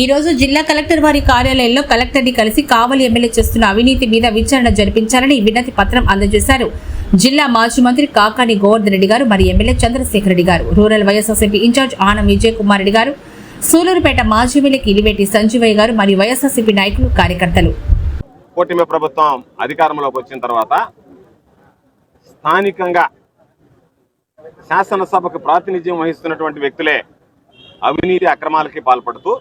ఈ రోజు జిల్లా కలెక్టర్ వారి కార్యాలయంలో కలెక్టర్ని కలిసి కావలి ఎమ్మెల్యే చేస్తున్న అవినీతి మీద విచారణ జరిపించాలని వినతి పత్రం అందజేశారు. జిల్లా మాజీ మంత్రి కాకాని గోవర్ధన్ రెడ్డి గారు మరియు MLA Chandrasekhar Reddy garu. Rural YSRCP in charge Anam Vijay Kumar Reddy garu Sullurupeta మాజీ ఎమ్మెల్యే కిలివేటి సంజీవయ్య గారు మరియు వైఎస్ఆర్సీపీ నాయకులు కార్యకర్తలు. కూటమి ప్రభుత్వం అధికారంలోకి వచ్చిన తర్వాత స్థానికంగా శాసనసభకు ప్రాతినిధ్యం వహిస్తున్నటువంటి వ్యక్తులే అవినీతి అక్రమాలకి పాల్పడుతూ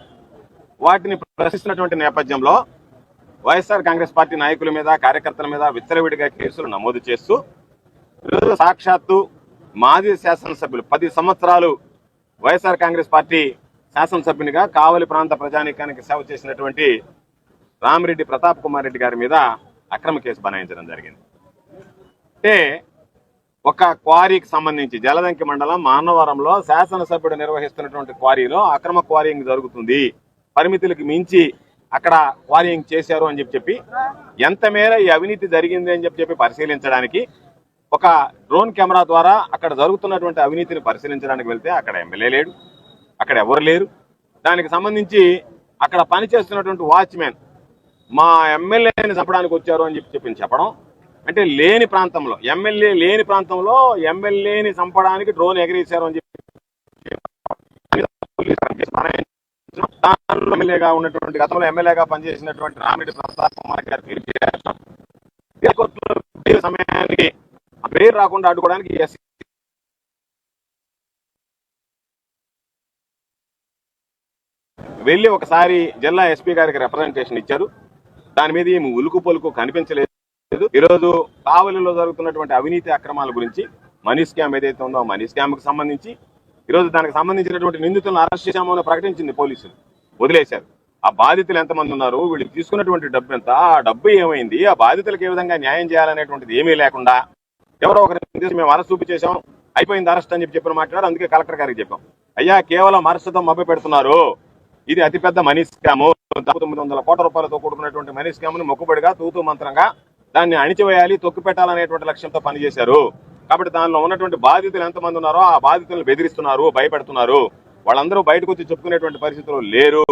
వాటిని ప్రశ్నిస్తున్నటువంటి నేపథ్యంలో వైఎస్ఆర్ కాంగ్రెస్ పార్టీ నాయకుల మీద కార్యకర్తల మీద విచ్చలవిడిగా కేసులు నమోదు చేస్తూ ఈరోజు సాక్షాత్తు మాజీ శాసనసభ్యులు పది సంవత్సరాలు వైఎస్ఆర్ కాంగ్రెస్ పార్టీ శాసనసభ్యునిగా కావలి ప్రాంత ప్రజానీకానికి సేవ చేసినటువంటి రామిరెడ్డి ప్రతాప్ కుమార్ రెడ్డి గారి మీద అక్రమ కేసు బనాయించడం జరిగింది. అంటే ఒక క్వారీకి సంబంధించి జలదంకి మండలం మానవరంలో శాసనసభ్యుడు నిర్వహిస్తున్నటువంటి క్వారీలో అక్రమ క్వారీయింగ్ జరుగుతుంది. పరిమితులకు మించి అక్కడ క్వారీయింగ్ చేశారు అని చెప్పి చెప్పి ఎంత మేర ఈ అవినీతి జరిగింది అని చెప్పి చెప్పి పరిశీలించడానికి ఒక డ్రోన్ కెమెరా ద్వారా అక్కడ జరుగుతున్నటువంటి అవినీతిని పరిశీలించడానికి వెళ్తే అక్కడ ఎమ్మెల్యే లేడు అక్కడ ఎవరు లేరు. దానికి సంబంధించి అక్కడ పనిచేస్తున్నటువంటి వాచ్మెన్ మా ఎమ్మెల్యేని చంపడానికి వచ్చారు అని చెప్పి చెప్పి చెప్పడం అంటే లేని ప్రాంతంలో ఎమ్మెల్యే లేని ప్రాంతంలో ఎమ్మెల్యేని చంపడానికి డ్రోన్ ఎగరేశారు అని చెప్పి దానిలో ఎమ్మెల్యేగా ఉన్నటువంటి గతంలో ఎమ్మెల్యేగా పనిచేసినటువంటి రామిడి ప్రసాద్ కుమార్ గారు పేరు సమయానికి ఆ పేరు రాకుండా అడ్డుకోవడానికి ఎస్ వెళ్ళి ఒకసారి జిల్లా ఎస్పీ గారికి రిప్రజెంటేషన్ ఇచ్చారు. దాని మీద ఏమి ఉలుకు పొలుకు కనిపించలేదు. ఈరోజు కావలిలో జరుగుతున్నటువంటి అవినీతి అక్రమాల గురించి మనీ స్కామ్ ఏదైతే ఉందో మనీ స్కామ్కి సంబంధించి ఈరోజు దానికి సంబంధించినటువంటి నిందితులను అరెస్ట్ చేశామో ప్రకటించింది పోలీసులు. వదిలేశారు. ఆ బాధితులు ఎంతమంది ఉన్నారు? వీళ్ళు తీసుకున్నటువంటి డబ్బు ఎంత? ఆ డబ్బు ఏమైంది? ఆ బాధితులకు ఏ విధంగా న్యాయం చేయాలనేటువంటిది ఏమీ లేకుండా ఎవరో ఒకరి మేము అరెస్ట్ చేసాం అయిపోయింది అరెస్ట్ అని చెప్పి చెప్పిన మాట్లాడారు. అందుకే కలెక్టర్ గారికి చెప్పాం. అయ్యా కేవలం అరెస్ట్తో మభ్య పెడుతున్నారు. ఇది అతిపెద్ద మనీ స్కాము. తొమ్మిది వందల కోట్ల రూపాయలతో కూడుకున్నటువంటి మనీ స్కామ్ను మొక్కుబడిగా తూతూ మంత్రంగా దాన్ని అణిచివేయాలి తొక్కు పెట్టాలనేటువంటి లక్ష్యంతో పనిచేశారు. కాబట్టి దానిలో ఉన్నటువంటి బాధితులు ఎంతమంది ఉన్నారో ఆ బాధితులను బెదిరిస్తున్నారు భయపెడుతున్నారు. వాళ్ళందరూ బయటకు వచ్చి చెప్పుకునేటువంటి పరిస్థితులు లేరు.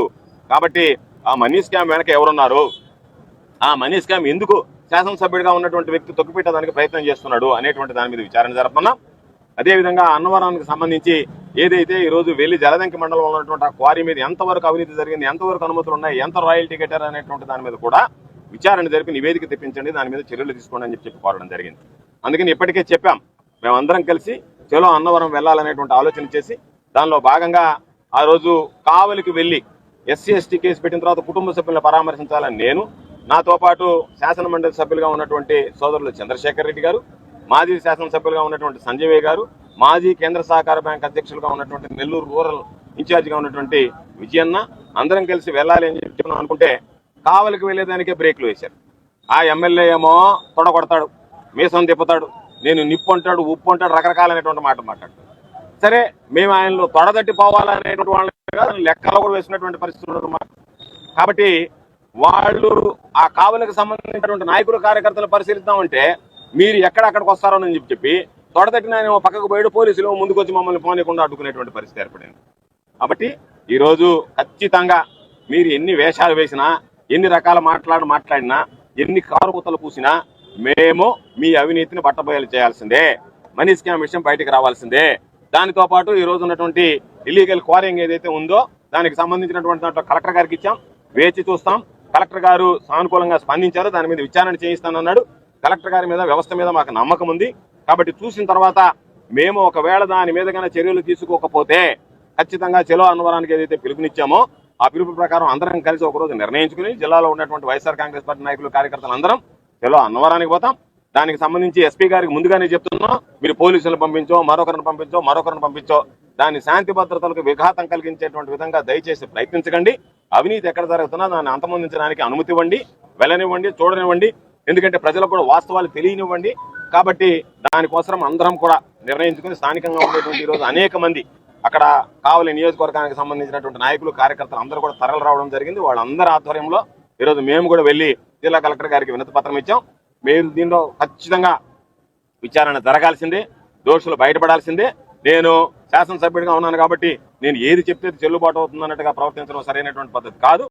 కాబట్టి ఆ మనీ స్కామ్ వెనక ఎవరున్నారు? ఆ మనీ స్కామ్ ఎందుకు శాసనసభ్యుడిగా ఉన్నటువంటి వ్యక్తి తొక్కిపెట్టడానికి ప్రయత్నం చేస్తున్నాడు అనేటువంటి దాని మీద విచారణ జరుపుతున్నాం. అదేవిధంగా అన్నవరానికి సంబంధించి ఏదైతే ఈ రోజు వెళ్ళి జలదంకి మండలంలో ఉన్నటువంటి ఆ క్వారీ మీద ఎంతవరకు అవినీతి జరిగింది ఎంతవరకు అనుమతులు ఉన్నాయి ఎంత రాయల్టీ కట్టారు అనేటువంటి దాని మీద కూడా విచారణ జరిపి నివేదిక తెప్పించండి దాని మీద చర్యలు తీసుకోండి అని చెప్పి చెప్పి కోరడం జరిగింది. అందుకని ఇప్పటికే చెప్పాం. మేమందరం కలిసి చలో అన్నవరం వెళ్ళాలనేటువంటి ఆలోచన చేసి దానిలో భాగంగా ఆ రోజు కావలికి వెళ్ళి ఎస్సీ ఎస్టీ కేసు పెట్టిన తర్వాత కుటుంబ సభ్యులను పరామర్శించాలని నేను నాతో పాటు శాసన మండలి సభ్యులుగా ఉన్నటువంటి సోదరులు చంద్రశేఖర్ రెడ్డి గారు మాజీ శాసనసభ్యులుగా ఉన్నటువంటి సంజయ్ గారు మాజీ కేంద్ర సహకార బ్యాంక్ అధ్యక్షులుగా ఉన్నటువంటి నెల్లూరు రూరల్ ఇన్ఛార్జిగా ఉన్నటువంటి విజయన్న అందరం కలిసి వెళ్ళాలి అని చెప్పి అనుకుంటే కావలికి వెళ్ళేదానికే బ్రేక్లు వేశారు. ఆ ఎమ్మెల్యే ఏమో తొడ కొడతాడు మీసం తిప్పుతాడు నేను నిప్పు అంటాడు ఉప్పు అంటాడు రకరకాలైనటువంటి మాట మాట్లాడు సరే మేము ఆయనలో తొడదట్టి పోవాలనేటువంటి వాళ్ళని లెక్కలో కూడా వేసినటువంటి పరిస్థితులు ఉన్నారు మాకు. కాబట్టి వాళ్ళు ఆ కావులకు సంబంధించినటువంటి నాయకులు కార్యకర్తలు పరిశీలిద్దామంటే మీరు ఎక్కడక్కడికి వస్తారో అని చెప్పి చెప్పి తొడదట్టిన ఆయన పక్కకు పోయాడు పోలీసులు ముందుకు వచ్చి మమ్మల్ని పోనీయకుండా అడ్డుకునేటువంటి పరిస్థితి ఏర్పడింది. కాబట్టి ఈరోజు ఖచ్చితంగా మీరు ఎన్ని వేషాలు వేసినా ఎన్ని రకాల మాట్లాడు మాట్లాడినా ఎన్ని కారుకూతలు పూసినా మేము మీ అవినీతిని బట్టబయలు చేయాల్సిందే. మనీ స్కామ్ విషయం బయటికి రావాల్సిందే. దానితో పాటు ఈ రోజు ఉన్నటువంటి ఇల్లీగల్ క్వారింగ్ ఏదైతే ఉందో దానికి సంబంధించినటువంటి దాంట్లో కలెక్టర్ గారికి ఇచ్చాం. వేచి చూస్తాం. కలెక్టర్ గారు సానుకూలంగా స్పందించారు. దాని మీద విచారణ చేయిస్తానన్నాడు కలెక్టర్ గారి మీద వ్యవస్థ మీద మాకు నమ్మకం ఉంది. కాబట్టి చూసిన తర్వాత మేము ఒకవేళ దాని మీద కన్నా చర్యలు తీసుకోకపోతే ఖచ్చితంగా చెలో అన్నవరానికి ఏదైతే పిలుపునిచ్చామో ఆ పిలుపు ప్రకారం అందరం కలిసి ఒకరోజు నిర్ణయించుకుని జిల్లాలో ఉన్నటువంటి వైఎస్ఆర్ కాంగ్రెస్ పార్టీ నాయకులు కార్యకర్తలు అందరం చెలో అన్నవరానికి పోతాం. దానికి సంబంధించి ఎస్పీ గారికి ముందుగానే చెప్తున్నాం మీరు పోలీసులను పంపించో మరొకరిని పంపించో మరొకరిని పంపించో దాని శాంతి భద్రతలకు విఘాతం కలిగించేటువంటి విధంగా దయచేసి ప్రయత్నించకండి. అవినీతి ఎక్కడ జరుగుతున్నా దాన్ని అంతమొందించడానికి అనుమతి ఇవ్వండి వెళ్ళనివ్వండి చూడనివ్వండి. ఎందుకంటే ప్రజలకు కూడా వాస్తవాలు తెలియనివ్వండి. కాబట్టి దానికోసం అందరం కూడా నిర్ణయించుకుని స్థానికంగా ఉండేటువంటి ఈరోజు అనేక మంది అక్కడ కావలి నియోజకవర్గానికి సంబంధించినటువంటి నాయకులు కార్యకర్తలు అందరూ కూడా తరలి రావడం జరిగింది. వాళ్ళందరి ఆధ్వర్యంలో ఈరోజు మేము కూడా వెళ్ళి జిల్లా కలెక్టర్ గారికి వినతి పత్రం ఇచ్చాం. మీరు దీనిలో ఖచ్చితంగా విచారణ జరగాల్సిందే దోషులు బయటపడాల్సిందే. నేను శాసనసభ్యుడిగా ఉన్నాను కాబట్టి నేను ఏది చెప్తే చెల్లుబాటు అవుతుంది అన్నట్టుగా ప్రవర్తించడం సరైనటువంటి పద్ధతి కాదు.